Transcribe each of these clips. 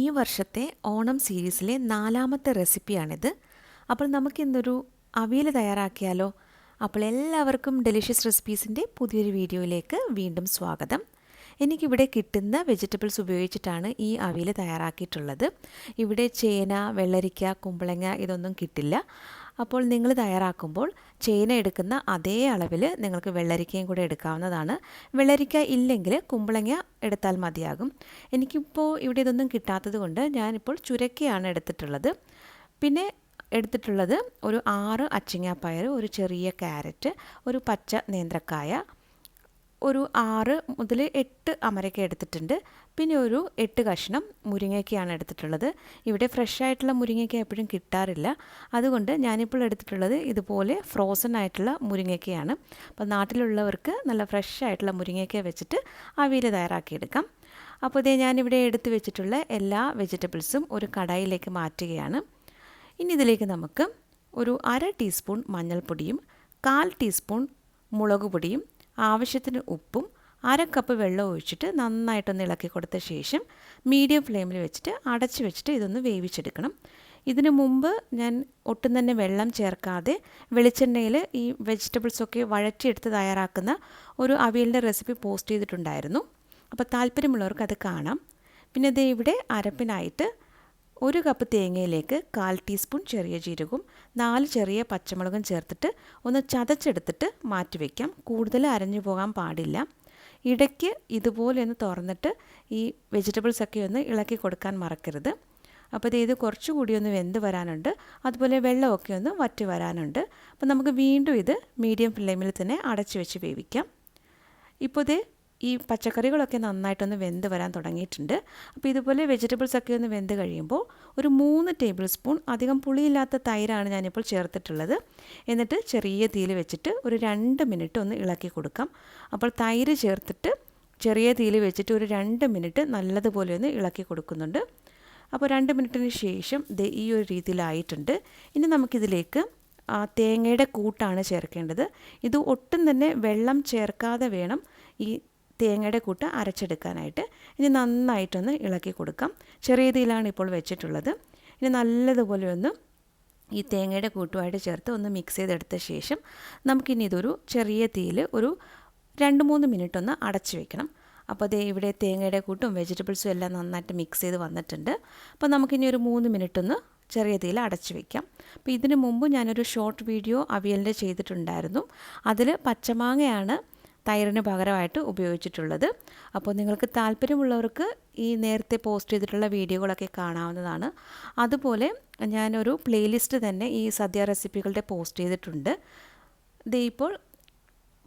ഈ വർഷത്തെ ഓണം സീരീസിലെ നാലാമത്തെ റെസിപ്പിയാണിത്. അപ്പോൾ നമുക്കിന്നൊരു അവിയൽ തയ്യാറാക്കിയാലോ? അപ്പോൾ എല്ലാവർക്കും ഡെലിഷ്യസ് റെസിപ്പീസിന്റെ പുതിയൊരു വീഡിയോയിലേക്ക് വീണ്ടും സ്വാഗതം. എനിക്കിവിടെ കിട്ടുന്ന വെജിറ്റബിൾസ് ഉപയോഗിച്ചിട്ടാണ് ഈ അവിയൽ തയ്യാറാക്കിയിട്ടുള്ളത്. ഇവിടെ ചേന വെള്ളരിക്ക കുമ്പളങ്ങ ഇതൊന്നും കിട്ടില്ല. അപ്പോൾ നിങ്ങൾ തയ്യാറാക്കുമ്പോൾ ചേന എടുക്കുന്ന അതേ അളവിൽ നിങ്ങൾക്ക് വെള്ളരിക്കയും കൂടെ എടുക്കാവുന്നതാണ്. വെള്ളരിക്ക ഇല്ലെങ്കിൽ കുമ്പളങ്ങ എടുത്താൽ മതിയാകും. എനിക്കിപ്പോൾ ഇവിടെ ഇതൊന്നും കിട്ടാത്തത് കൊണ്ട് ഞാനിപ്പോൾ ചുരക്കയാണ് എടുത്തിട്ടുള്ളത്. പിന്നെ എടുത്തിട്ടുള്ളത് ഒരു ആറ് അച്ചിങ്ങാപ്പയർ ഒരു ചെറിയ ക്യാരറ്റ് ഒരു പച്ച നേന്ത്രക്കായ ഒരു ആറ് മുതൽ എട്ട് അമരക്ക എടുത്തിട്ടുണ്ട്. പിന്നെ ഒരു എട്ട് കഷ്ണം മുരിങ്ങയ്ക്കയാണ് എടുത്തിട്ടുള്ളത്. ഇവിടെ ഫ്രഷ് ആയിട്ടുള്ള മുരിങ്ങയ്ക്ക എപ്പോഴും കിട്ടാറില്ല. അതുകൊണ്ട് ഞാനിപ്പോൾ എടുത്തിട്ടുള്ളത് ഇതുപോലെ ഫ്രോസൺ ആയിട്ടുള്ള മുരിങ്ങയ്ക്കയാണ്. അപ്പോൾ നാട്ടിലുള്ളവർക്ക് നല്ല ഫ്രഷ് ആയിട്ടുള്ള മുരിങ്ങയ്ക്ക വെച്ചിട്ട് അവിയൽ തയ്യാറാക്കിയെടുക്കാം. അപ്പോൾ ഇതേ ഞാനിവിടെ എടുത്തു വെച്ചിട്ടുള്ള എല്ലാ വെജിറ്റബിൾസും ഒരു കടായിലേക്ക് മാറ്റുകയാണ്. ഇനി ഇതിലേക്ക് നമുക്ക് ഒരു അര ടീസ്പൂൺ മഞ്ഞൾപ്പൊടിയും കാൽ ടീസ്പൂൺ മുളക് പൊടിയും ആവശ്യത്തിന് ഉപ്പും അര കപ്പ് വെള്ളം ഒഴിച്ചിട്ട് നന്നായിട്ടൊന്ന് ഇളക്കി കൊടുത്ത ശേഷം മീഡിയം ഫ്ലെയിമിൽ വെച്ചിട്ട് അടച്ചു വെച്ചിട്ട് ഇതൊന്ന് വേവിച്ചെടുക്കണം. ഇതിനു മുമ്പ് ഞാൻ ഒട്ടും തന്നെ വെള്ളം ചേർക്കാതെ വെളിച്ചെണ്ണയിൽ ഈ വെജിറ്റബിൾസൊക്കെ വഴറ്റിയെടുത്ത് തയ്യാറാക്കുന്ന ഒരു അവിയലിന്റെ റെസിപ്പി പോസ്റ്റ് ചെയ്തിട്ടുണ്ടായിരുന്നു. അപ്പോൾ താല്പര്യമുള്ളവർക്ക് അത് കാണാം. പിന്നെ ദേ ഇവിടെ അരപ്പിനായിട്ട് ഒരു കപ്പ് തേങ്ങയിലേക്ക് കാൽ ടീസ്പൂൺ ചെറിയ ജീരകവും നാല് ചെറിയ പച്ചമുളകും ചേർത്തിട്ട് ഒന്ന് ചതച്ചെടുത്തിട്ട് മാറ്റി വയ്ക്കാം കൂടുതൽ അരഞ്ഞു പോകാൻ പാടില്ല. ഇടയ്ക്ക് ഇതുപോലെ ഒന്ന് തുറന്നിട്ട് ഈ വെജിറ്റബിൾസൊക്കെ ഒന്ന് ഇളക്കി കൊടുക്കാൻ മറക്കരുത്. അപ്പോൾ ഇത് കുറച്ചുകൂടി ഒന്ന് വെന്ത് വരാനുണ്ട്. അതുപോലെ വെള്ളമൊക്കെ ഒന്ന് വറ്റി വരാനുണ്ട്. അപ്പോൾ നമുക്ക് വീണ്ടും ഇത് മീഡിയം ഫ്ലെയിമിൽ തന്നെ അടച്ചു വെച്ച് വേവിക്കാം. ഇപ്പോൾ ഇത് ഈ പച്ചക്കറികളൊക്കെ നന്നായിട്ടൊന്ന് വെന്ത് വരാൻ തുടങ്ങിയിട്ടുണ്ട്. അപ്പോൾ ഇതുപോലെ വെജിറ്റബിൾസ് ഒക്കെ ഒന്ന് വെന്ത് കഴിയുമ്പോൾ ഒരു മൂന്ന് ടേബിൾ സ്പൂൺ അധികം പുളിയില്ലാത്ത തൈരാണ് ഞാനിപ്പോൾ ചേർത്തിട്ടുള്ളത്. എന്നിട്ട് ചെറിയ തീയിൽ വെച്ചിട്ട് ഒരു രണ്ട് മിനിറ്റ് ഒന്ന് ഇളക്കി കൊടുക്കാം. അപ്പോൾ തൈര് ചേർത്തിട്ട് ചെറിയ തീയിൽ വെച്ചിട്ട് ഒരു രണ്ട് മിനിറ്റ് നല്ലതുപോലെ ഒന്ന് ഇളക്കി കൊടുക്കുന്നുണ്ട്. അപ്പോൾ രണ്ട് മിനിറ്റിന് ശേഷം ഈ ഒരു രീതിയിലായിട്ടുണ്ട്. ഇനി നമുക്കിതിലേക്ക് തേങ്ങയുടെ കൂട്ടാണ് ചേർക്കേണ്ടത്. ഇത് ഒട്ടും തന്നെ വെള്ളം ചേർക്കാതെ വേണം ഈ തേങ്ങയുടെ കൂട്ട് അരച്ചെടുക്കാനായിട്ട് ഇനി നന്നായിട്ടൊന്ന് ഇളക്കി കൊടുക്കാം. ചെറിയ തീയിലാണ് ഇപ്പോൾ വെച്ചിട്ടുള്ളത്. ഇനി നല്ലതുപോലെ ഒന്ന് ഈ തേങ്ങയുടെ കൂട്ടുമായിട്ട് ചേർത്ത് ഒന്ന് മിക്സ് ചെയ്തെടുത്ത ശേഷം നമുക്കിനി ഇതൊരു ചെറിയ തീയിൽ ഒരു രണ്ട് മൂന്ന് മിനിറ്റ് ഒന്ന് അടച്ചു വെക്കണം. അപ്പോൾ അതേ ഇവിടെ തേങ്ങയുടെ കൂട്ടും വെജിറ്റബിൾസും എല്ലാം നന്നായിട്ട് മിക്സ് ചെയ്ത് വന്നിട്ടുണ്ട്. അപ്പോൾ നമുക്കിനി ഒരു മൂന്ന് മിനിറ്റ് ഒന്ന് ചെറിയ തീയിൽ അടച്ചു വയ്ക്കാം അപ്പോൾ ഇതിനു മുമ്പ് ഞാനൊരു ഷോർട്ട് വീഡിയോ അവിയലിന്റെ ചെയ്തിട്ടുണ്ടായിരുന്നു. അതിൽ പച്ചമാങ്ങയാണ് തൈരിന് പകരമായിട്ട് ഉപയോഗിച്ചിട്ടുള്ളത്. അപ്പോൾ നിങ്ങൾക്ക് താല്പര്യമുള്ളവർക്ക് ഈ നേരത്തെ പോസ്റ്റ് ചെയ്തിട്ടുള്ള വീഡിയോകളൊക്കെ കാണാവുന്നതാണ്. അതുപോലെ ഞാനൊരു പ്ലേലിസ്റ്റ് തന്നെ ഈ സദ്യ റെസിപ്പികളുടെ പോസ്റ്റ് ചെയ്തിട്ടുണ്ട്. ഇത് ഇപ്പോൾ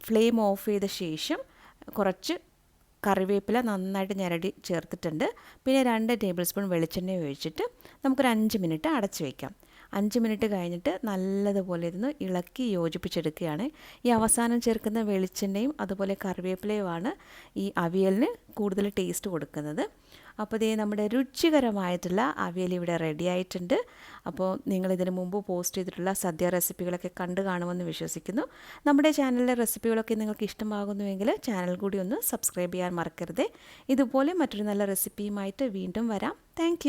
ഫ്ലെയിം ഓഫ് ചെയ്ത ശേഷം കുറച്ച് കറിവേപ്പില നന്നായിട്ട് ഞരടി ചേർത്തിട്ടുണ്ട്. പിന്നെ രണ്ട് ടേബിൾ സ്പൂൺ വെളിച്ചെണ്ണ ഒഴിച്ചിട്ട് നമുക്കൊരു അഞ്ച് മിനിറ്റ് അടച്ചു വയ്ക്കാം അഞ്ച് മിനിറ്റ് കഴിഞ്ഞിട്ട് നല്ലതുപോലെ ഇരുന്ന് ഇളക്കി യോജിപ്പിച്ചെടുക്കുകയാണ്. ഈ അവസാനം ചേർക്കുന്ന വെളിച്ചെണ്ണയും അതുപോലെ കറിവേപ്പിലയുമാണ് ഈ അവിയലിന് കൂടുതൽ ടേസ്റ്റ് കൊടുക്കുന്നത്. അപ്പോൾ ഇതേ നമ്മുടെ രുചികരമായിട്ടുള്ള അവിയൽ ഇവിടെ റെഡി ആയിട്ടുണ്ട്. അപ്പോൾ നിങ്ങൾ ഇതിന് മുമ്പ് പോസ്റ്റ് ചെയ്തിട്ടുള്ള സദ്യ റെസിപ്പികളൊക്കെ കണ്ടു കാണുമെന്ന് വിശ്വസിക്കുന്നു. നമ്മുടെ ചാനലിലെ റെസിപ്പികളൊക്കെ നിങ്ങൾക്ക് ഇഷ്ടമാകുന്നുവെങ്കിൽ ചാനൽ കൂടി ഒന്ന് സബ്സ്ക്രൈബ് ചെയ്യാൻ മറക്കരുത്. ഇതുപോലെ മറ്റൊരു നല്ല റെസിപ്പിയുമായിട്ട് വീണ്ടും വരാം. താങ്ക്